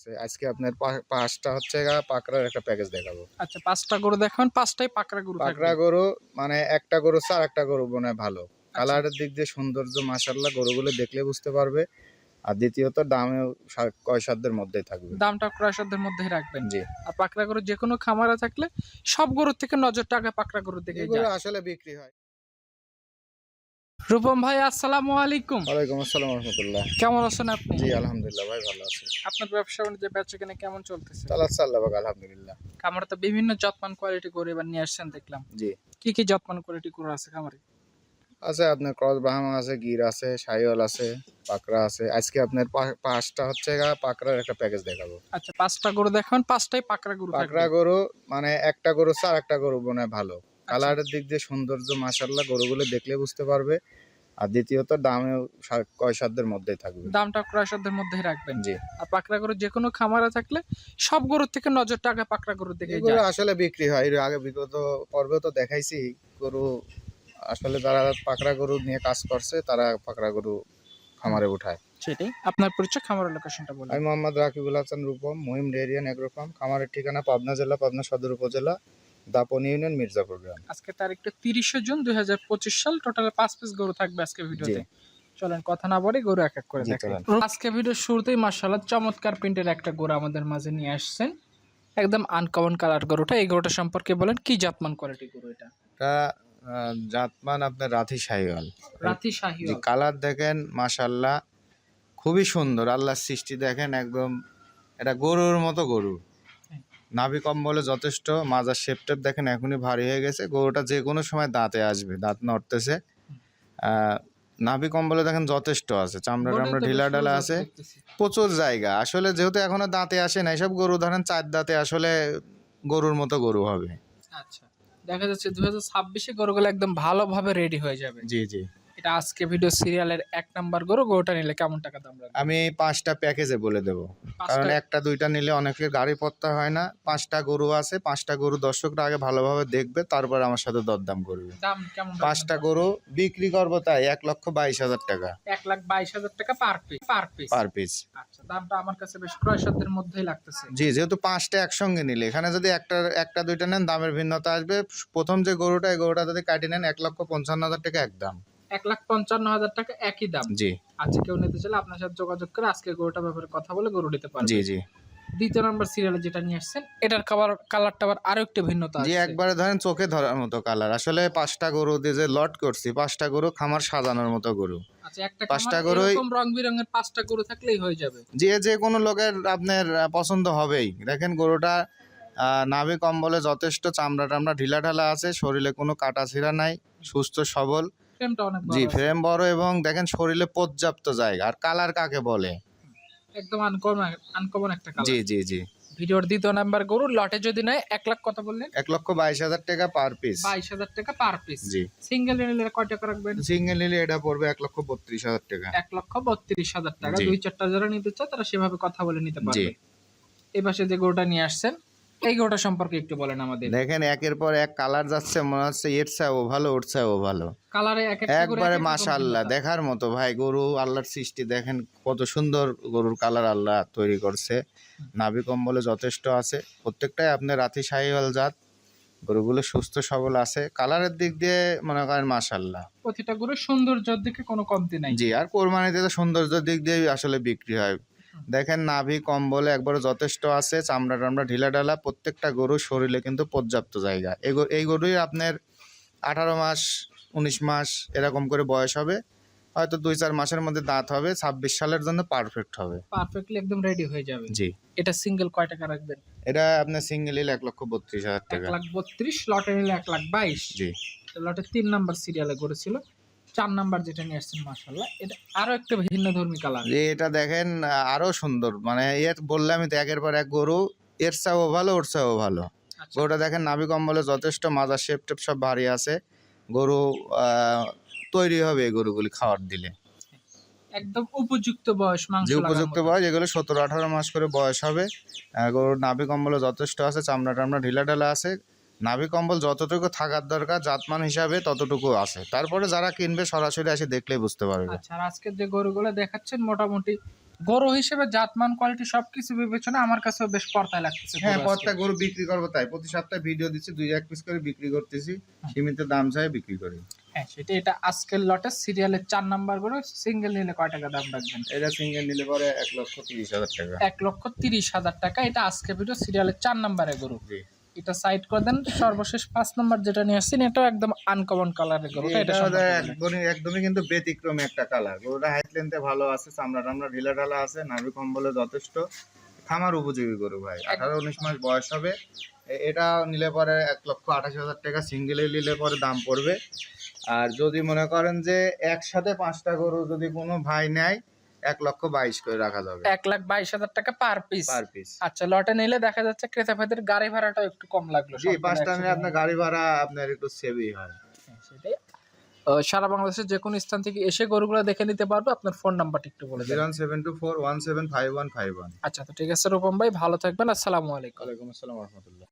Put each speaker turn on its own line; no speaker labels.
আছে। আজকে আপনার পাঁচটা হচ্ছে পাকড়ার একটা প্যাকেজ দেখাবো।
আচ্ছা পাঁচটা গরু দেখাবেন পাঁচটাই পাকড়া গরু
পাকড়া গরু মানে একটা গরু চার একটা গরু মনে ভালো।
আচ্ছা।
কালারের দিক দিয়ে সৌন্দর্য মাসাল্লাহ গরুগুলো দেখলে বুঝতে পারবে। আর দ্বিতীয়ত দামেও কয় সাধ্যের মধ্যেই থাকবে।
দামটা ক্রয়সাধ্যের মধ্যেই রাখবেন।
জি।
আর পাকড়া গরু যে কোনো খামারে থাকলে সব গরুর থেকে নজর টাকা পাকড়া গরুর দিকে
আসলে বিক্রি হয়।
রূপম ভাই আসসালামু আলাইকুম।
ওয়ালাইকুম আসসালাম রহমতুল্লাহ।
কেমন আছেন আপনি?
জি আলহামদুলিল্লাহ ভাই ভালো আছি।
আপনার ব্যবসা বাণিজ্য বেচা কেনা কেমন চলতেছে?
তাহলে আল্লাহ আলহামদুলিল্লাহ।
খামারে তো বিভিন্ন যত্মান কোয়ালিটি গরু এবার নিয়ে আসছেন দেখলাম।
জি।
কি কি যত্মান কোয়ালিটি গরু আছে খামারে?
আছে আপনার ক্রস ব্রাহ্মা আছে গির আছে সাইওয়াল আছে পাকড়া আছে। আজকে আপনার পাঁচটা হচ্ছে পাকড়ার একটা প্যাকেজ দেখাবো।
আচ্ছা পাঁচটা গরু দেখান পাঁচটাই পাকড়া গরু
পাকড়া গরু মানে একটা গরু চার একটা গরু মনে ভালো। কালারের দিক দিয়ে সৌন্দর্য মাসাল্লাহ গরুগুলো দেখলে বুঝতে পারবে। আর দ্বিতীয়ত দামেও সা- কয় সাধ্যের মধ্যেই থাকবে।
দামটা ক্রয়সাধ্যের মধ্যেই রাখবেন।
জি।
আর পাকড়া গরু যে কোনো খামারে থাকলে সব গরুর থেকে নজরটা আগে পাকড়া গরুর দিকে
এগুলো
যায়।
আসলে বিক্রি হয়। এর আগে বিগত পর্বে তো দেখাইছি গরু আসলে যারা পাকড়া গরু নিয়ে কাজ করছে তারা পাকড়া গরু খামারে উঠায়।
সেটাই। আপনার পরিচয় খামারের লোকেশনটা বলুন।
আমি Mohammad Rakibul Hasan Rupam Mahim Derian agro farm খামারের ঠিকানা পাবনা জেলা পাবনা সদর উপজেলা। দাপন ইউনিয়ন মির্জাপুর গ্রাম।
আজকে তারিখটা তিরিশে জুন দুই হাজার পঁচিশ সাল। টোটাল পাঁচ পিস গরু থাকবে আজকে ভিডিওতে। চলেন কথা না বলে গরু এক এক করে দেখেন আজকে ভিডিওর শুরুতেই মার্শাল্লাহ চমৎকার প্রিন্টের একটা গরু আমাদের মাঝে নিয়ে আসছেন। একদম আনকমন কালার গরুটা। এই গরুটা সম্পর্কে বলেন কি জাতমান কোয়ালিটি গরু এটা?
জাতমান আপনার রাথি শাহিওয়াল।
রাতি শাহি
যে কালার দেখেন মাশাল্লাহ খুবই সুন্দর। আল্লাহর সৃষ্টি দেখেন একদম এটা গরুর মতো গরু। নাভি কম্বলে যথেষ্ট মাজার শেপটেপ দেখেন এখনই ভারী হয়ে গেছে গরুটা যে কোনো সময় দাঁতে আসবে দাঁত নড়তেছে। নাভি কম্বলে দেখেন যথেষ্ট আছে চামড়া টামড়া ঢিলা ঢালা আছে প্রচুর জায়গা আসলে যেহেতু এখনও দাঁতে আসে না এসব গরু ধরেন চার দাঁতে আসলে গরুর মতো গরু হবে।
আচ্ছা দেখা যাচ্ছে দুই হাজার ছাব্বিশে গরুগুলো একদম ভালোভাবে রেডি হয়ে যাবে।
জি জি।
এটা আজকে ভিডিও সিরিয়ালের এক নাম্বার গরু গরুটা নিলে কেমন টাকা দাম লাগবে
আমি পাঁচটা প্যাকেজে বলে দেবো। কারণ একটা দুইটা নিলে অনেকের গাড়ি পত্তা হয় না। পাঁচটা গরু আছে পাঁচটা গরু দর্শকরা আগে ভালোভাবে দেখবে তারপর আমার সাথে দরদাম করবে।
দাম কেমন
পাঁচটা গরু বিক্রি করব তাই এক লক্ষ বাইশ হাজার টাকা।
এক লাখ বাইশ হাজার টাকা per piece per piece?
Per piece.
আচ্ছা দামটা আমার কাছে বেশ ক্রয়সাধ্যের মধ্যেই লাগতেছে।
জি যেহেতু পাঁচটা একসঙ্গে নিলে এখানে যদি একটা একটা দুইটা নেন দামের ভিন্নতা আসবে। প্রথম যে গরুটা এই গরুটা যদি কাটি নেন এক লক্ষ পঞ্চান্ন হাজার টাকা একদম।
এক লাখ পঞ্চান্ন হাজার টাকা একই দাম।
জি।
আচ্ছা কেউ নিতে চাইলে আপনার সাথে যোগাযোগ করে আজকে গরুটা ব্যাপারে কথা বলে গরু নিতে পারবে।
জি জি।
দ্বিতীয় নম্বর সিরিয়ালে যেটা নিয়ে আসছেন এটার কালার কালারটা আবার আরও একটু ভিন্নতা
জি একবারে ধরেন চোখে ধরার মতো কালার আসলে পাঁচটা গরু দিয়ে যে লট করছি পাঁচটা গরু খামার সাজানোর মতো গরু।
আচ্ছা একটা
পাঁচটা গরুই-
এরকম রং বেরঙের পাঁচটা গরু থাকলেই হয়ে যাবে।
যে যে কোনো লোকের আপনার পছন্দ হবেই। দেখেন গরুটা আহ, নাভি কম্বলে যথেষ্ট চামড়া টামড়া ঢিলা ঢালা আছে শরীরে কোনো কাটা ছিঁড়া নাই সুস্থ সবল।
ফ্রেমটা অনেক বড়।
জি ফ্রেম বড় এবং দেখেন শরীরে পর্যাপ্ত জায়গা। আর কালার কাকে বলে?
একদম আনকমন আনকমন একটা
জি
কালার
জি জি।
ভিডিওর দ্বিতীয় নাম্বার গরু লটে যদি নেয় এক লাখ কত বললেন?
এক লক্ষ বাইশ হাজার টাকা পার পিস
বাইশ হাজার টাকা পার পিস
জি।
সিঙ্গেল নিলে কয় টাকা রাখবেন?
সিঙ্গেল নিলে এটা পড়বে এক লক্ষ বত্রিশ হাজার টাকা।
এক লক্ষ বত্রিশ হাজার টাকা। দুই চারটা যারা নিতে চায় তারা সেভাবে কথা বলে নিতে
জি।
পারবে। এই পাশে যে গরুটা নিয়ে আসছেন এই গরুটা সম্পর্কে একটু বলেন আমাদের।
দেখেন একের পর এক কালার যাচ্ছে মনে হচ্ছে এর চাও ভালো ওর চাও ভালো।
কালারে এক এক
একবারে মাশাআল্লাহ দেখার মতো ভাই গরু আল্লাহর সৃষ্টি দেখেন কত সুন্দর গরুর কালার আল্লাহ তৈরি করছে। নাভি কম্বলে যথেষ্ট আছে প্রত্যেকটাই আপনার রাতি সাহিওয়াল জাত গরুগুলো সুস্থ সবল আছে। কালারের দিক দিয়ে মনে করেন মাশাআল্লাহ।
প্রতিটা গরুর সৌন্দর্যের দিকে কোনো কমতি নাই।
জি আর কোরবানিতে তো সৌন্দর্যের দিক দিয়ে আসলে বিক্রি হয়। দেখেন নাভি কম্বলে একবারে যথেষ্ট আছে চামড়া টামড়া ঢিলা ঢালা প্রত্যেকটা গরু শরীরে কিন্তু পর্যাপ্ত জায়গা। এই গরুই আপনার আঠারো মাস উনিশ মাস এরকম করে বয়স হবে হয়তো দুই চার মাসের মধ্যে দাঁত হবে ছাব্বিশ সালের জন্য পারফেক্ট হবে।
পারফেক্টলি একদম রেডি হয়ে যাবে।
জি।
এটা সিঙ্গেল কয় টাকা রাখবেন?
এটা আপনার সিঙ্গেল এক লক্ষ বত্রিশ হাজার টাকা।
এক লাখ বত্রিশ লটে নিলে এক লাখ বাইশ।
জি।
লটে তিন নাম্বার সিরিয়ালে করেছিল চার নাম্বার যেটা নিয়ে আসছেন মাসাল্লাহ এটা আরও একটা ভিন্ন ধর্মী কালার
এটা দেখেন আরও সুন্দর। মানে এর বললে আমি তো একের পর এক গরু এর চাও ভালো ওর চাও ভালো।
আচ্ছা।
গরুটা দেখেন নাভি কম্বলে যথেষ্ট মাজার শেপ টেপ সব ভারী আছে। গরু তৈরি হবে এই গরুগুলি খাওয়ার দিলে।
একদম উপযুক্ত বয়স মাংস
যে উপযুক্ত বয়স এগুলো সতেরো আঠারো মাস করে বয়স হবে। গরুর নাভি কম্বলে যথেষ্ট আছে চামড়া টামড়া ঢিলা ঢালা আছে। নাভি কম্বল যতটুকু থাকার দরকার জাতমান হিসাবে ততটুকু আছে। তারপরে যারা কিনবে সরাসরি এসে দেখলেই বুঝতে পারবে।
আচ্ছা আর আজকে যে গরুগুলো দেখাচ্ছেন মোটামুটি গরু হিসেবে জাতমান কোয়ালিটি সবকিছু বিবেচনা আমার কাছেও বেশ পর্তায় লাগতেছে
হ্যাঁ
গরু
গরু বিক্রি করব তাই। প্রতি সপ্তাহে ভিডিও দিচ্ছি দুই এক পিস করে বিক্রি করতেছি। সীমিত দাম চাই বিক্রি করি।
হ্যাঁ সেটা এটা আজকের লটে সিরিয়ালের চার নাম্বার গরু সিঙ্গেল নিলে কয় টাকা দাম রাখবেন?
এটা সিঙ্গেল নিলে পরে এক লক্ষ তিরিশ হাজার টাকা।
এক লক্ষ তিরিশ হাজার টাকা এটা আজকে ভিডিও সিরিয়ালের চার নাম্বারে গরু। এটা সাইড করে দেন সর্বশেষ পাঁচ নম্বর যেটা নিয়ে আসছেন এটাও একদম আনকমন কালারের গরু
এটা একদমই কিন্তু ব্যতিক্রমী একটা কালার গরুটা হাইট লেন্থে ভালো আছে চামড়া টামড়া ঢিলা ঢালা আছে নাভি কম্বলে যথেষ্ট খামার উপযোগী গরু ভাই আঠারো উনিশ মাস বয়স হবে এটা নিলে পরে এক লক্ষ আঠাশ হাজার টাকা সিঙ্গেলে নিলে পরে দাম পড়বে আর যদি মনে করেন যে একসাথে পাঁচটা গরু যদি কোনো ভাই নেয় এক লক্ষ বাইশ করে রাখা যাবে।
এক লাখ বাইশ হাজার টাকা পার পিস
পার পিস
আচ্ছা লটে নিলে দেখা যাচ্ছে ক্রেতা ভাইদের গাড়ি ভাড়াটাও একটু কম লাগল
জি পাঁচটা নিলে আপনার গাড়ি ভাড়া আপনার একটু সেভই হয়।
হ্যাঁ, সেটাই। সারা বাংলাদেশের যে কোনো স্থান থেকে এসে গরুগুলো দেখে নিতে পারবে। আপনার ফোন নাম্বারটা একটু বলে দেবেন।
Seven two four one seven five one five one.
আচ্ছা তো ঠিক আছে রূপম ভাই ভালো থাকবেন। আসসালামু আলাইকুম।
ওয়ালাইকুম আসসালাম রহমতুল্লাহ।